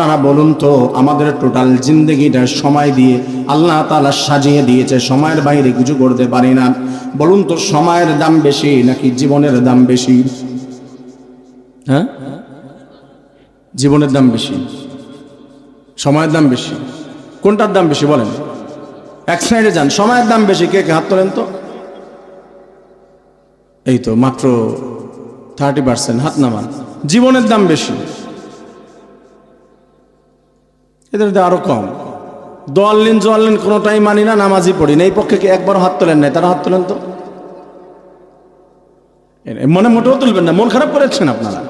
আপনারা বলুন তো, আমাদের টোটাল জিন্দগিটা সময় দিয়ে আল্লাহ তালা সাজিয়ে দিয়েছে, সময়ের বাইরে কিছু করতে পারি না। বলুন তো, সময়ের দাম বেশি নাকি জীবনের দাম বেশি? হ্যাঁ? জীবনের দাম বেশি। সময়ের দাম বেশি। কোনটার দাম বেশি বলেন? এক সাইডে যান, সময়ের দাম বেশি, কে কে হাত তোলেন তো? এই তো, মাত্র থার্টি পার্সেন্ট হাত নামান। জীবনের দাম বেশি। এদের তো আরও কম। দোয়াল্লিন জোয়াল্লিন কোনোটাই মানি না নামাজি পড়ি না। এই পক্ষে কি একবার হাত তোলেন নাই? তারা হাত তোলেন তো? মনে মোটেও তুলবেন না, মন খারাপ করেছেন আপনারা।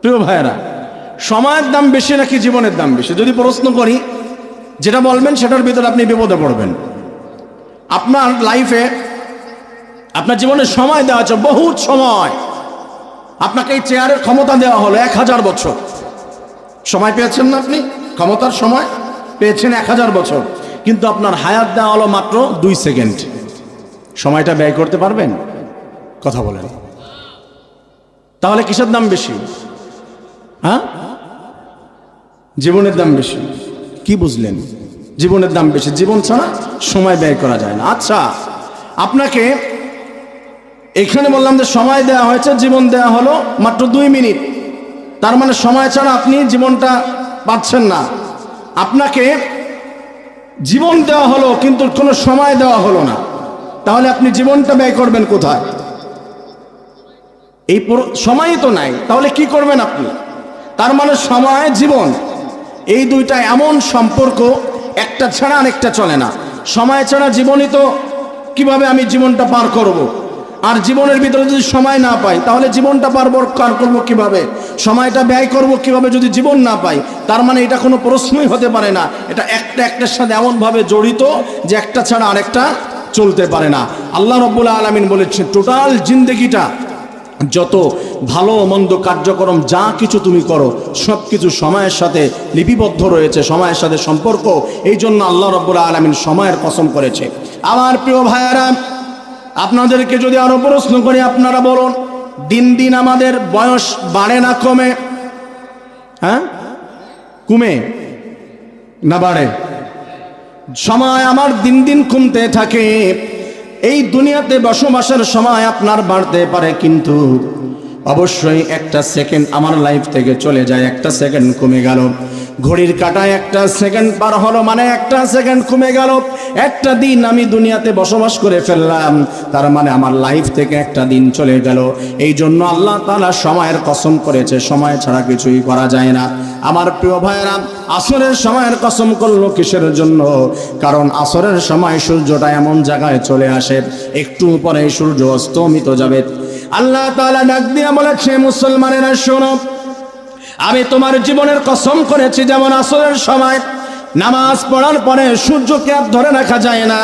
প্রিয় ভাইয়েরা, সময়ের দাম বেশি নাকি জীবনের দাম বেশি? যদি প্রশ্ন করি, যেটা বলবেন সেটার ভিতরে আপনি বিপদে পড়বেন। আপনার লাইফে আপনার জীবনে সময় দেওয়া আছে, বহুত সময়। আপনাকে এই চেয়ারের ক্ষমতা দেওয়া হলো এক হাজার বছর। সময় পেয়েছেন না আপনি? ক্ষমতার সময় পেয়েছেন এক হাজার বছর। কিন্তু আপনার হায়াত দেওয়া হলো মাত্র দুই সেকেন্ড। সময়টা ব্যয় করতে পারবেন? কথা বলেন। তাহলে কিসের দাম বেশি? হ্যাঁ? জীবনের দাম বেশি। কি বুঝলেন? জীবনের দাম বেশি। জীবন ছাড়া সময় ব্যয় করা যায় না। আচ্ছা আপনাকে এখানে বললাম যে সময় দেওয়া হয়েছে, জীবন দেওয়া হলো মাত্র দুই মিনিট। তার মানে সময় ছাড়া আপনি জীবনটা পাচ্ছেন না। আপনাকে জীবন দেওয়া হলো, কিন্তু কোনো সময় দেওয়া হলো না। তাহলে আপনি জীবনটা ব্যয় করবেন কোথায়? এই সময়ই তো নাই, তাহলে কি করবেন আপনি? তার মানে সময়, জীবন, এই দুইটা এমন সম্পর্ক, একটা ছাড়া আরেকটা চলে না। সময় ছাড়া জীবনই তো কীভাবে আমি জীবনটা পার করব। আর জীবনের ভিতরে যদি সময় না পাই, তাহলে জীবনটা পার পার করব কীভাবে? সময়টা ব্যয় করব কীভাবে যদি জীবন না পাই? তার মানে এটা কোনো প্রশ্নই হতে পারে না। এটা একটা একটার সাথে এমনভাবে জড়িত যে একটা ছাড়া আরেকটা চলতে পারে না। আল্লাহ রব্বুল আলমিন বলেছেন, টোটাল জিন্দগিটা, যত ভালো মন্দ কার্যক্রম, যা কিছু তুমি করো সব কিছু সময়ের সাথে লিপিবদ্ধ রয়েছে, সময়ের সাথে সম্পর্ক। এই জন্য আল্লাহ রব্বুল আলমিন সময়ের কসম করেছে। আমার প্রিয় ভাইয়েরা আপনাদেরকে যদি আরও প্রশ্ন করি, আপনারা বলুন, দিন দিন আমাদের বয়স বাড়ে না কমে? হ্যাঁ? কমে না বাড়ে? সময় আমার দিন দিন কমতে থাকে। এই দুনিয়াতে বসবাসের সময় আপনার বাড়তে পারে, কিন্তু অবশ্যই একটা সেকেন্ড আমার লাইফ থেকে চলে যায়, একটা সেকেন্ড কমে গেল। ঘড়ির কাটায় একটা সেকেন্ড পার হলো মানে একটা সেকেন্ড কমে গেল। একটা দিন আমি দুনিয়াতে বসবাস করে ফেললাম, তার মানে আমার লাইফ থেকে একটা দিন চলে গেল। এই জন্য আল্লাহ তালা সময়ের কসম করেছে, সময় ছাড়া কিছুই করা যায় না। আমার প্রিয় ভাইয়েরা, আসরের সময়ের কসম করল কিসের জন্য? কারণ আসরের সময় সূর্যটা এমন জায়গায় চলে আসে, একটু পরে সূর্য অস্তমিত যাবে। আল্লাহ তাআলা ডাক দিয়ে বলেছে, মুসলমানেরা শোনো আমি তোমার জীবনের কসম করেছি, যেমন আসরের সময় নামাজ পড়ার পরে সূর্যকে আর ধরে রাখা যায় না।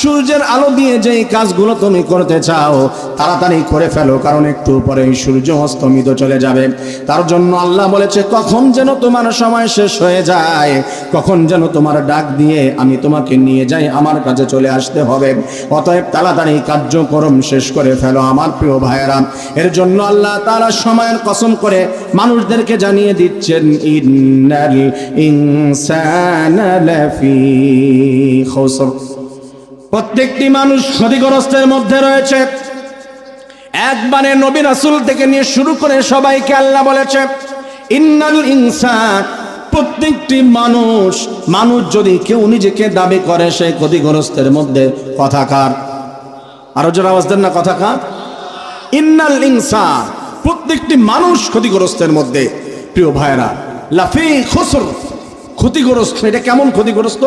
সূর্যের আলো দিয়ে যেই কাজগুলো তুমি করতে চাও, তাড়াতাড়ি করে ফেলো, কারণ একটু পরে সূর্য অস্তমিত চলে যাবে। তার জন্য আল্লাহ বলেছে, কখন যেন তোমার সময় শেষ হয়ে যায়, কখন যেন তোমার ডাক দিয়ে আমি তোমাকে নিয়ে যাই, আমার কাছে চলে আসতে হবে। অতএব তাড়াতাড়ি কার্যক্রম শেষ করে ফেলো, আমার প্রিয় ভাইয়েরা। এর জন্য আল্লাহ তারা সময়ের কসম করে মানুষদেরকে জানিয়ে দিচ্ছেন, ইন্নাল ইনসানা লাফি খুসর প্রত্যেকটি মানুষ ক্ষতিগ্রস্তের মধ্যে রয়েছে। একবারে নবী রাসূল থেকে নিয়ে শুরু করে সবাইকে আল্লাহ বলেছে, ইন্নাল ইনসান প্রত্যেকটি মানুষ মানুষ যদি কেউ নিজেকে দাবি করে, সে ক্ষতিগ্রস্তের মধ্যে কথাকার আরও জোর আওয়াজ দেন না কথাকার ইন্নাল ইনসান প্রত্যেকটি মানুষ ক্ষতিগ্রস্তের মধ্যে। প্রিয় ভাইরা লাফি খসর, ক্ষতিগ্রস্ত, এটা কেমন ক্ষতিগ্রস্ত?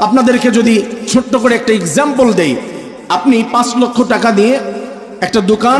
আপনাদেরকে যদি ছোট্ট করে একটা এক্সাম্পল দেই আপনি পাঁচ লক্ষ টাকা দিয়ে একটা দোকান